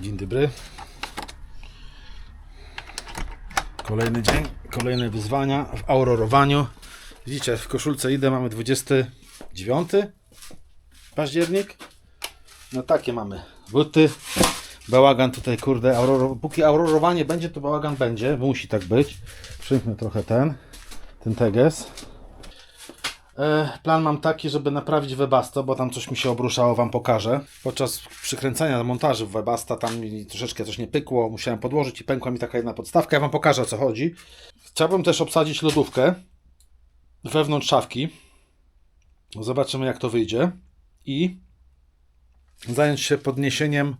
Dzień dobry. Kolejny dzień, kolejne wyzwania w aurorowaniu. Widzicie, w koszulce idę, mamy 29 październik. No takie mamy buty. Bałagan tutaj, kurde, auroro, póki aurorowanie będzie, to bałagan będzie, musi tak być. Przymknę trochę ten, ten teges. E, Plan mam taki, żeby naprawić Webasto, bo tam coś mi się obruszało, Wam pokażę. Podczas przykręcania montażu Webasta tam mi troszeczkę coś nie pykło, musiałem podłożyć i pękła mi taka jedna podstawka. Ja Wam pokażę o co chodzi. Chciałbym też obsadzić lodówkę wewnątrz szafki. Zobaczymy jak to wyjdzie. I zająć się podniesieniem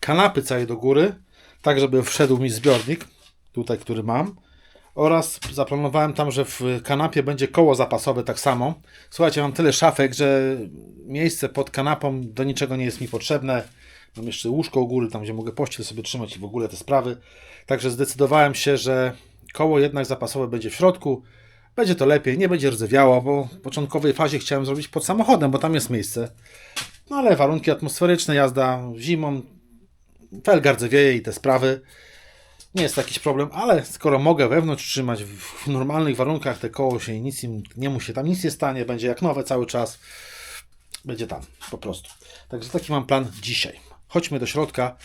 kanapy całej do góry, tak żeby wszedł mi zbiornik, tutaj który mam. Oraz zaplanowałem tam, że w kanapie będzie koło zapasowe tak samo. Słuchajcie, mam tyle szafek, że miejsce pod kanapą do niczego nie jest mi potrzebne. Mam jeszcze łóżko u góry, tam gdzie mogę pościel sobie trzymać i w ogóle te sprawy. Także zdecydowałem się, że koło jednak zapasowe będzie w środku. Będzie to lepiej, nie będzie rdzewiało, bo w początkowej fazie chciałem zrobić pod samochodem, bo tam jest miejsce. No ale warunki atmosferyczne, jazda zimą, felga rdzewieje i te sprawy nie jest to jakiś problem, ale skoro mogę wewnątrz trzymać w normalnych warunkach, te koło się nic im nie musi, tam nic nie stanie, będzie jak nowe cały czas, będzie tam po prostu. Także taki mam plan dzisiaj. Chodźmy do środka,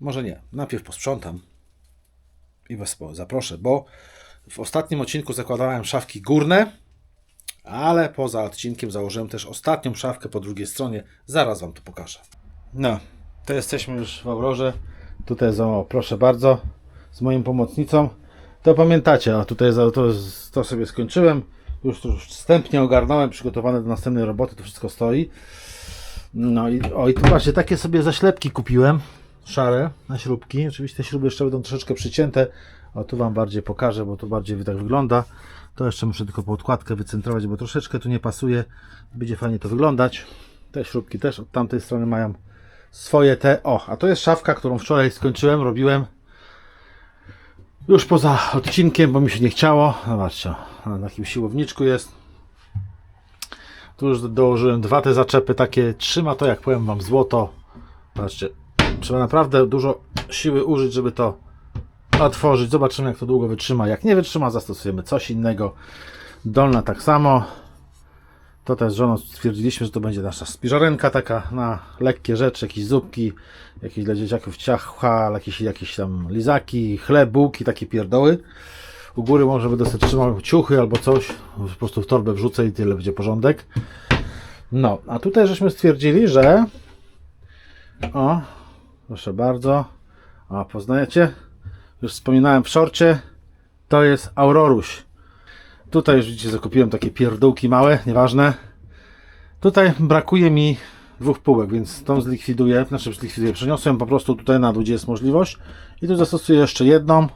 może nie, najpierw posprzątam i Was zaproszę, bo w ostatnim odcinku zakładałem szafki górne, ale poza odcinkiem założyłem też ostatnią szafkę po drugiej stronie, zaraz Wam to pokażę. No, to jesteśmy już w Aurorze. Tutaj za, o, proszę bardzo, z moją pomocnicą. To pamiętacie, a tutaj za, to, to sobie skończyłem. Już już wstępnie ogarnąłem, przygotowane do następnej roboty, to wszystko stoi. No i, o, i tu właśnie takie sobie zaślepki kupiłem, szare, na śrubki. Oczywiście te śruby jeszcze będą troszeczkę przycięte. O, tu Wam bardziej pokażę, bo to bardziej tak wygląda. To jeszcze muszę tylko podkładkę wycentrować, bo troszeczkę tu nie pasuje. Będzie fajnie to wyglądać. Te śrubki też od tamtej strony mają swoje te. O, a to jest szafka, którą wczoraj skończyłem, robiłem. Już poza odcinkiem, bo mi się nie chciało. Zobaczcie, na takim siłowniczku jest. Tu już dołożyłem dwa te zaczepy, takie trzyma to, jak powiem Wam, złoto. Patrzcie, trzeba naprawdę dużo siły użyć, żeby to otworzyć. Zobaczymy, jak to długo wytrzyma. Jak nie wytrzyma, zastosujemy coś innego. Dolna tak samo. To też z żoną stwierdziliśmy, że to będzie nasza spiżarenka taka na lekkie rzeczy, jakieś zupki, jakieś dla dzieciaków ciacha, jakieś, jakieś tam lizaki, chleb, bułki, takie pierdoły. U góry może będę sobie trzymał ciuchy albo coś, po prostu w torbę wrzucę i tyle będzie porządek. No, a tutaj żeśmy stwierdzili, że o, proszę bardzo, a poznajecie? Już wspominałem w szorcie, to jest Auroruś. Tutaj już widzicie, zakupiłem takie pierdółki małe, nieważne. Tutaj brakuje mi dwóch półek, więc tą zlikwiduję, znaczy zlikwiduję, przeniosłem po prostu tutaj na dół, gdzie jest możliwość. I tu zastosuję jeszcze jedną.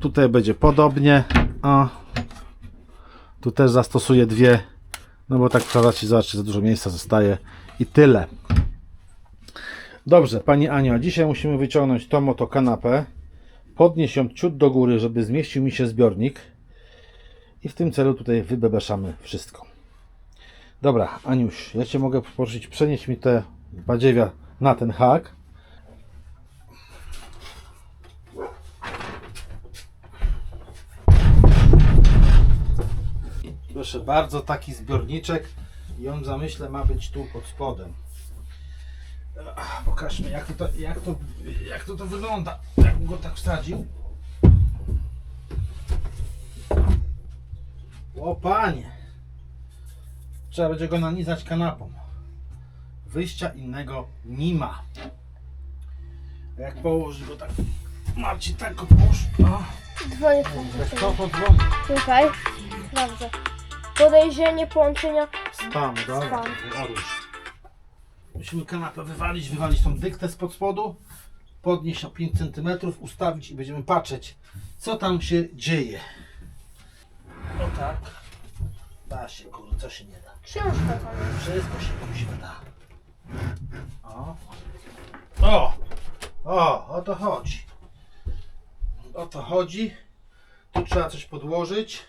Tutaj będzie podobnie. A tu też zastosuję dwie, no bo tak wkładacie, zobaczcie, za dużo miejsca zostaje. I tyle. Dobrze, Pani Aniu, a dzisiaj musimy wyciągnąć tą oto kanapę, podnieść ją ciut do góry, żeby zmieścił mi się zbiornik. I w tym celu tutaj wybebeszamy wszystko. Dobra, Aniuś, ja Cię mogę poprosić przenieść mi te badziewia na ten hak. Proszę bardzo, taki zbiorniczek i on w zamyśle ma być tu pod spodem. Pokażmy jak to, jak to, jak to, to wygląda, jakbym go tak wsadził. O panie! Trzeba będzie go nanizać kanapą. Wyjścia innego nie ma. Jak położysz go tak... Marcin, tak go połóż. O, Dzwonię weź po to podzwoni. Słuchaj, sprawdzę. Podejrzenie połączenia. Spam, dobra. Orusz. Musimy kanapę wywalić, wywalić tą dyktę spod spodu, podnieść o 5 cm, ustawić i będziemy patrzeć, co tam się dzieje. O tak. Da się, kurde, co się nie da. Książka tam jest. Wszystko się kuźwa da. O. O! O, o to chodzi. O to chodzi. Tu trzeba coś podłożyć.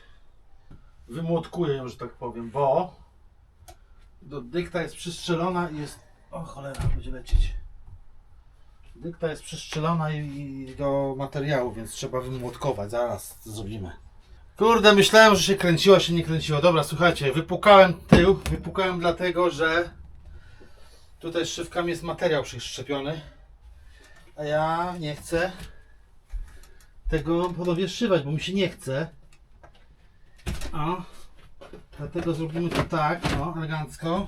Wymłotkuję ją, że tak powiem, bo do dykta jest przystrzelona i jest... O cholera, będzie lecieć. Dykta jest przyszczelona i, i do materiału, więc trzeba wymłotkować. Zaraz to zrobimy. Kurde, myślałem, że się kręciło, się nie kręciło. Dobra, słuchajcie, wypukałem tył. Wypukałem dlatego, że tutaj szywkami jest materiał przyszczepiony. A ja nie chcę tego ponownie szywać, bo mi się nie chce. O. Dlatego zrobimy to tak, no, elegancko.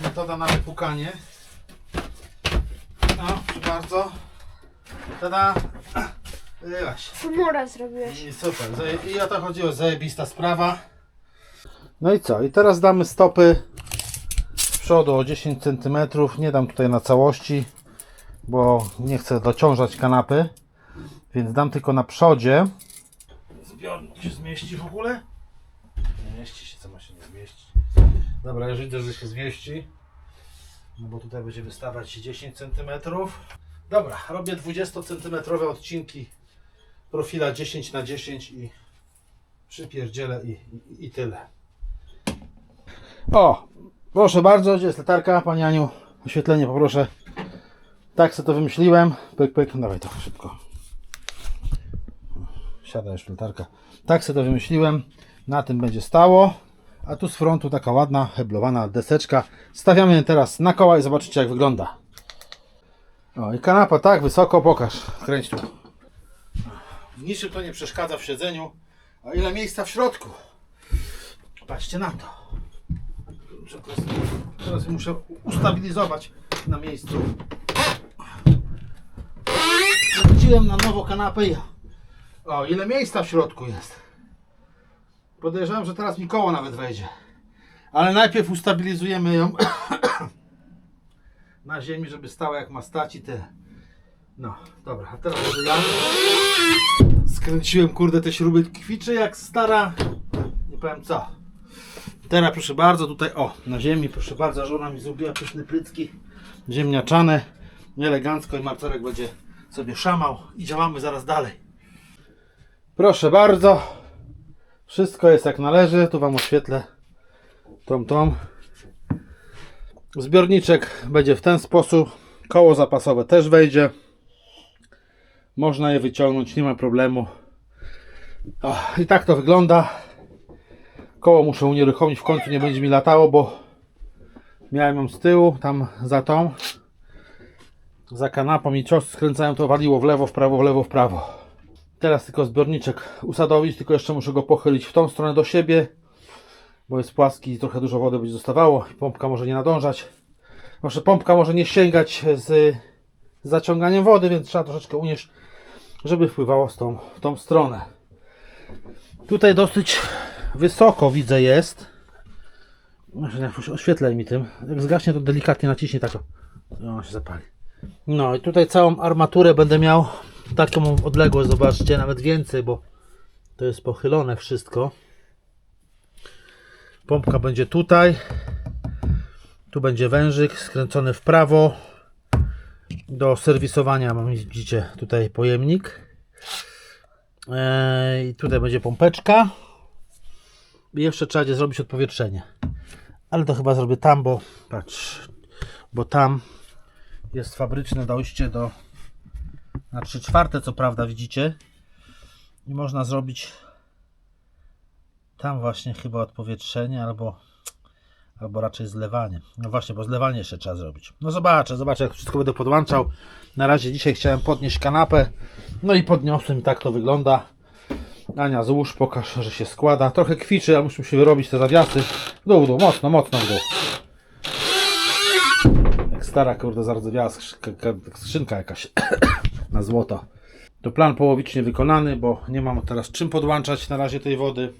Metoda na wypukanie. No, proszę bardzo. Tada! Wyłaś. Murę zrobiłeś. I super. Zaje- I o to chodziło, zajebista sprawa. No i co? I teraz damy stopy z przodu o 10 cm. Nie dam tutaj na całości, bo nie chcę dociążać kanapy. Więc dam tylko na przodzie. Zbiornik się zmieści w ogóle? Nie mieści się, co ma się nie zmieścić. Dobra, już widzę, że się zmieści. No bo tutaj będzie wystawać 10 cm. Dobra, robię 20 cm odcinki profila 10 na 10 i przypierdzielę i, i, i tyle. O, proszę bardzo, gdzie jest latarka, Pani Aniu? Oświetlenie poproszę. Tak sobie to wymyśliłem. Pyk, pyk, dawaj to szybko. Siada już latarka. Tak sobie to wymyśliłem. Na tym będzie stało. A tu z frontu taka ładna, heblowana deseczka. Stawiamy teraz na koła i zobaczycie jak wygląda. O i kanapa tak wysoko, pokaż. Kręć tu. W niczym to nie przeszkadza w siedzeniu. A ile miejsca w środku? Patrzcie na to. Teraz, teraz muszę ustabilizować na miejscu. Wróciłem na nowo kanapę i... O, ile miejsca w środku jest. Podejrzewam, że teraz mi koło nawet wejdzie. Ale najpierw ustabilizujemy ją na ziemi, żeby stała jak ma stać i tyle. No, dobra, a teraz ja skręciłem, kurde, te śruby kwiczy jak stara, nie powiem co. Teraz proszę bardzo, tutaj o, na ziemi, proszę bardzo, żona mi zrobiła pyszne prycki ziemniaczane, elegancko i Marcelek będzie sobie szamał i działamy zaraz dalej. Proszę bardzo, wszystko jest jak należy, tu Wam oświetlę tą, tą. Zbiorniczek będzie w ten sposób, koło zapasowe też wejdzie. Można je wyciągnąć, nie ma problemu. O, I tak to wygląda. Koło muszę unieruchomić, w końcu nie będzie mi latało, bo miałem ją z tyłu, tam za tą. Za kanapą i cios skręcałem, to waliło w lewo, w prawo, w lewo, w prawo. Teraz tylko zbiorniczek usadowić, tylko jeszcze muszę go pochylić w tą stronę do siebie, bo jest płaski i trochę dużo wody będzie zostawało. Pompka może nie nadążać. Może pompka może nie sięgać z zaciąganiem wody, więc trzeba troszeczkę unieść, żeby wpływało z tą, w tą stronę. Tutaj dosyć wysoko widzę jest. Oświetlaj mi tym. Jak zgaśnie to delikatnie naciśnie tak. o. I ona się zapali. No i tutaj całą armaturę będę miał taką odległość, zobaczcie, nawet więcej, bo to jest pochylone wszystko. Pompka będzie tutaj. Tu będzie wężyk skręcony w prawo. Do serwisowania mam, widzicie, tutaj pojemnik. Eee, I tutaj będzie pompeczka. I jeszcze trzeba będzie zrobić odpowietrzenie. Ale to chyba zrobię tam, bo patrz, bo tam jest fabryczne dojście do na 3 czwarte, co prawda, widzicie. I można zrobić tam właśnie chyba odpowietrzenie albo albo raczej zlewanie. No właśnie, bo zlewanie jeszcze trzeba zrobić. No zobaczę, zobaczę jak wszystko będę podłączał. Na razie dzisiaj chciałem podnieść kanapę. No i podniosłem, tak to wygląda. Ania, złóż, pokaż, że się składa. Trochę kwiczy, ale muszę się wyrobić te zawiasy. W dół, w dół, mocno, mocno w dół. Jak stara, kurde, zardzewiała skrzynka jakaś na złoto. To plan połowicznie wykonany, bo nie mam teraz czym podłączać na razie tej wody.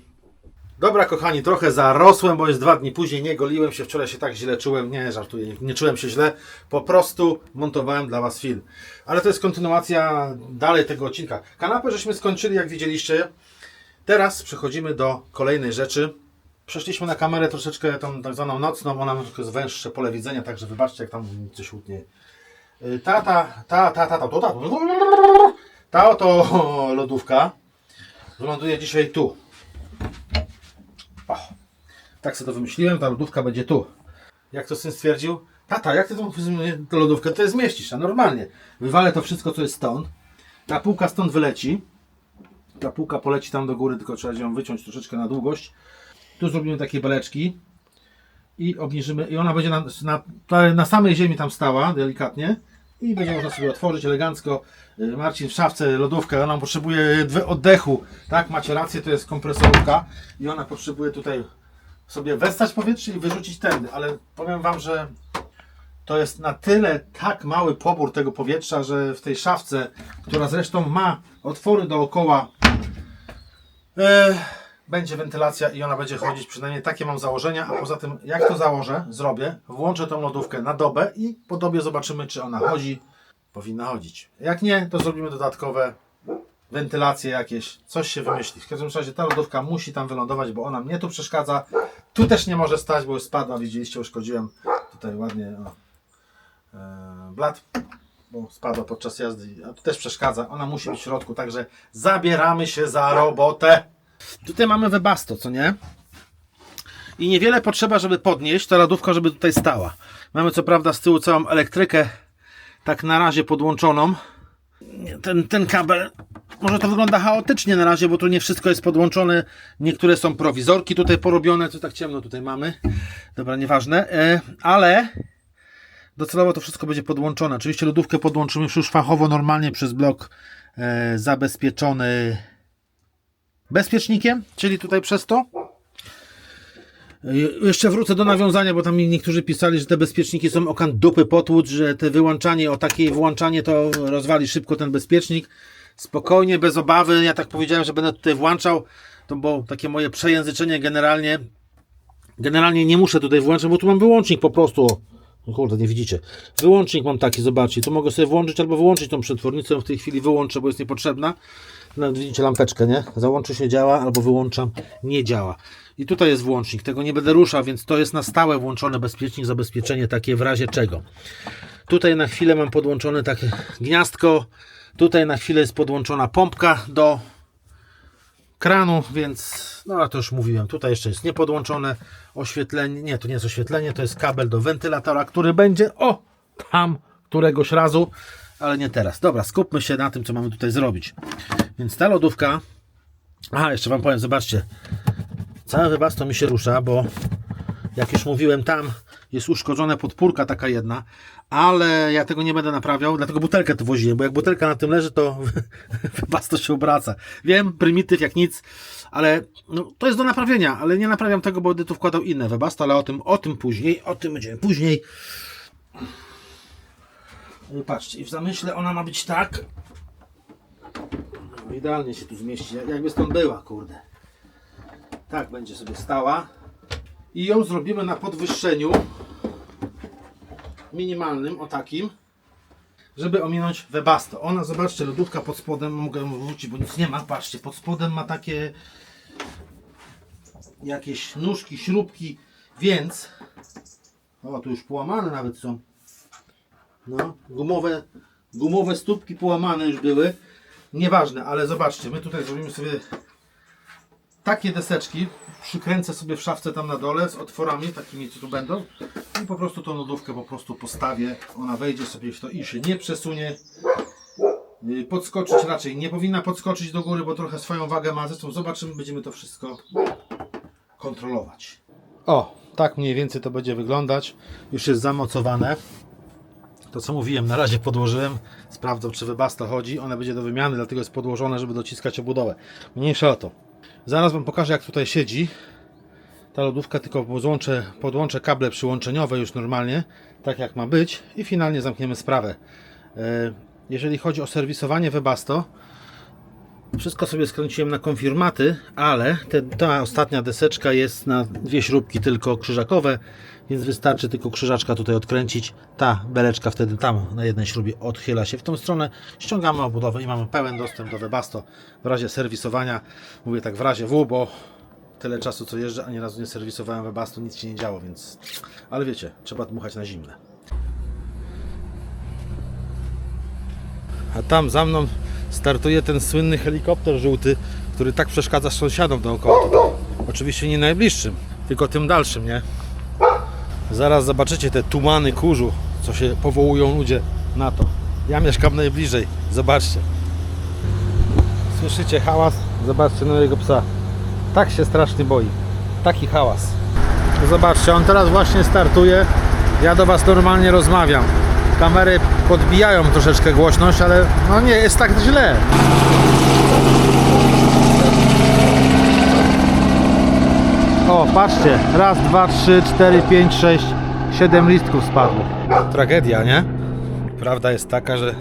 Dobra, kochani, trochę zarosłem, bo jest dwa dni później, nie goliłem się, wczoraj się tak źle czułem, nie żartuję, nie, nie czułem się źle, po prostu montowałem dla Was film. Ale to jest kontynuacja dalej tego odcinka. Kanapę żeśmy skończyli, jak widzieliście. Teraz przechodzimy do kolejnej rzeczy. Przeszliśmy na kamerę troszeczkę tą tak zwaną nocną, ona ma trochę węższe pole widzenia, także wybaczcie, jak tam coś łutnie. Y, Ta, ta, ta, ta, ta, ta, ta, ta, ta oto lodówka wyląduje dzisiaj tu. Tak sobie to wymyśliłem, ta lodówka będzie tu. Jak to syn stwierdził? Tata, jak ty tą tę lodówkę tutaj zmieścisz? A normalnie. Wywalę to wszystko, co jest stąd. Ta półka stąd wyleci. Ta półka poleci tam do góry, tylko trzeba ją wyciąć troszeczkę na długość. Tu zrobimy takie beleczki. I obniżymy. I ona będzie na, na, na samej ziemi tam stała, delikatnie. I będzie można sobie otworzyć elegancko. Y, Marcin w szafce lodówkę, ona potrzebuje oddechu. Tak, macie rację, to jest kompresorówka. I ona potrzebuje tutaj sobie westać powietrze i wyrzucić tędy. Ale powiem Wam, że to jest na tyle tak mały pobór tego powietrza, że w tej szafce, która zresztą ma otwory dookoła, e, będzie wentylacja i ona będzie chodzić. Przynajmniej takie mam założenia. A poza tym, jak to założę, zrobię, włączę tą lodówkę na dobę i po dobie zobaczymy, czy ona chodzi. Powinna chodzić. Jak nie, to zrobimy dodatkowe wentylacje jakieś, coś się wymyśli. W każdym razie ta lodówka musi tam wylądować, bo ona mnie tu przeszkadza. Tu też nie może stać, bo już spadła, widzieliście, uszkodziłem tutaj ładnie o, e, blat, bo spadła podczas jazdy, a tu też przeszkadza. Ona musi być w środku, także zabieramy się za robotę. Tutaj mamy webasto, co nie? I niewiele potrzeba, żeby podnieść ta lodówka, żeby tutaj stała. Mamy co prawda z tyłu całą elektrykę tak na razie podłączoną. Ten, ten kabel, może to wygląda chaotycznie na razie, bo tu nie wszystko jest podłączone. Niektóre są prowizorki tutaj porobione, co tak ciemno tutaj mamy. Dobra, nieważne. E, ale docelowo to wszystko będzie podłączone. Oczywiście lodówkę podłączymy już fachowo, normalnie przez blok e, zabezpieczony bezpiecznikiem, czyli tutaj przez to. Je- Jeszcze wrócę do nawiązania, bo tam niektórzy pisali, że te bezpieczniki są okan dupy potłucz, że te wyłączanie, o takie włączanie to rozwali szybko ten bezpiecznik. Spokojnie, bez obawy. Ja tak powiedziałem, że będę tutaj włączał, to było takie moje przejęzyczenie generalnie. Generalnie nie muszę tutaj włączać, bo tu mam wyłącznik po prostu. No kurde, nie widzicie. Wyłącznik mam taki, zobaczcie. Tu mogę sobie włączyć albo wyłączyć tą przetwornicę. W tej chwili wyłączę, bo jest niepotrzebna. Nawet widzicie lampeczkę, nie? Załączy się działa, albo wyłączam, nie działa. I tutaj jest włącznik, tego nie będę ruszał, więc to jest na stałe włączone bezpiecznik, zabezpieczenie takie w razie czego. Tutaj na chwilę mam podłączone takie gniazdko, tutaj na chwilę jest podłączona pompka do kranu, więc no a to już mówiłem, tutaj jeszcze jest niepodłączone oświetlenie, nie, to nie jest oświetlenie, to jest kabel do wentylatora, który będzie, o, tam któregoś razu, ale nie teraz. Dobra, skupmy się na tym, co mamy tutaj zrobić. Więc ta lodówka, aha, jeszcze Wam powiem, zobaczcie, całe wybasto mi się rusza, bo jak już mówiłem, tam jest uszkodzona podpórka taka jedna, ale ja tego nie będę naprawiał, dlatego butelkę tu woziłem, bo jak butelka na tym leży, to wybasto się obraca. Wiem, prymityw jak nic, ale no, to jest do naprawienia, ale nie naprawiam tego, bo będę tu wkładał inne webasto, ale o tym, o tym później, o tym będziemy później. Patrzcie, i w zamyśle ona ma być tak. No, Idealnie się tu zmieści, jak- jakby stąd była, kurde. Tak będzie sobie stała. I ją zrobimy na podwyższeniu minimalnym, o takim, żeby ominąć webasto. Ona, zobaczcie, lodówka pod spodem, mogę ją wrócić, bo nic nie ma, patrzcie, pod spodem ma takie jakieś nóżki, śrubki, więc o, tu już połamane nawet są. No, gumowe, gumowe stópki połamane już były. Nieważne, ale zobaczcie, my tutaj zrobimy sobie takie deseczki. Przykręcę sobie w szafce tam na dole z otworami takimi, co tu będą. I po prostu tą lodówkę po prostu postawię. Ona wejdzie sobie w to i się nie przesunie. Yy, Podskoczyć raczej nie powinna podskoczyć do góry, bo trochę swoją wagę ma. Zresztą zobaczymy, będziemy to wszystko kontrolować. O, tak mniej więcej to będzie wyglądać. Już jest zamocowane. To co mówiłem, na razie podłożyłem. Sprawdzam, czy wybasta chodzi. Ona będzie do wymiany, dlatego jest podłożone, żeby dociskać obudowę. Mniejsza o to. Zaraz Wam pokażę, jak tutaj siedzi ta lodówka, tylko podłączę, podłączę kable przyłączeniowe już normalnie, tak jak ma być i finalnie zamkniemy sprawę. E, Jeżeli chodzi o serwisowanie Webasto, wszystko sobie skręciłem na konfirmaty, ale te, ta ostatnia deseczka jest na dwie śrubki tylko krzyżakowe, więc wystarczy tylko krzyżaczka tutaj odkręcić. Ta beleczka wtedy tam na jednej śrubie odchyla się w tą stronę. Ściągamy obudowę i mamy pełen dostęp do Webasto w razie serwisowania. Mówię tak w razie W, bo tyle czasu co jeżdżę, ani razu nie serwisowałem Webasto, nic się nie działo, więc... Ale wiecie, trzeba dmuchać na zimne. A tam za mną startuje ten słynny helikopter żółty, który tak przeszkadza sąsiadom dookoła tutaj. Oczywiście nie najbliższym, tylko tym dalszym, nie? Zaraz zobaczycie te tumany kurzu, co się powołują ludzie na to. Ja mieszkam najbliżej, zobaczcie. Słyszycie hałas? Zobaczcie na jego psa. Tak się strasznie boi. Taki hałas. Zobaczcie, on teraz właśnie startuje. Ja do Was normalnie rozmawiam. Kamery podbijają troszeczkę głośność, ale no nie jest tak źle. O, patrzcie. Raz, dwa, trzy, cztery, pięć, sześć, siedem listków spadło. Tragedia, nie? Prawda jest taka, że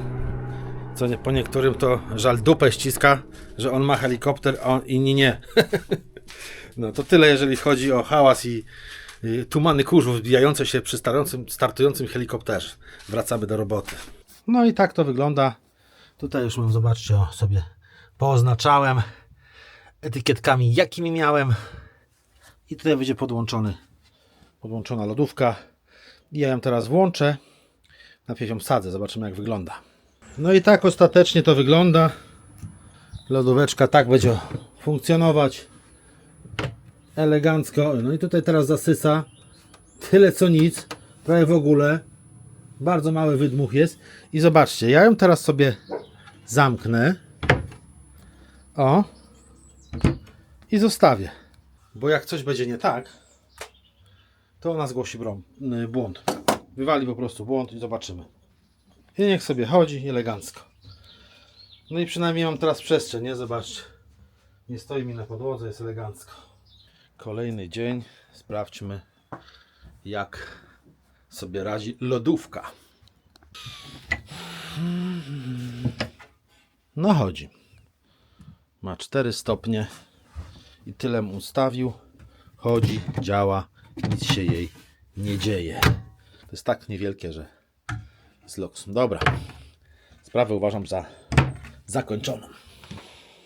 co nie, po niektórym to żal dupę ściska, że on ma helikopter, a on, inni nie. no to tyle, jeżeli chodzi o hałas i, tumany kurzu wbijające się przy startującym, startującym helikopterze. Wracamy do roboty. No i tak to wygląda. Tutaj już mam, zobaczcie, sobie pooznaczałem etykietkami, jakimi miałem. I tutaj będzie podłączony, podłączona lodówka. I ja ją teraz włączę. Najpierw ją wsadzę, zobaczymy jak wygląda. No i tak ostatecznie to wygląda. Lodóweczka tak będzie funkcjonować. Elegancko. No i tutaj teraz zasysa. Tyle co nic. Prawie w ogóle. Bardzo mały wydmuch jest. I zobaczcie, ja ją teraz sobie zamknę. O. I zostawię. Bo jak coś będzie nie tak, to ona zgłosi y, błąd. Wywali po prostu błąd i zobaczymy. I niech sobie chodzi elegancko. No i przynajmniej mam teraz przestrzeń, nie? Zobaczcie. Nie stoi mi na podłodze, jest elegancko. Kolejny dzień. Sprawdźmy, jak sobie radzi lodówka. No chodzi. Ma 4 stopnie i tyle ustawił. Chodzi, działa, nic się jej nie dzieje. To jest tak niewielkie, że z loks. Dobra. Sprawę uważam za zakończoną.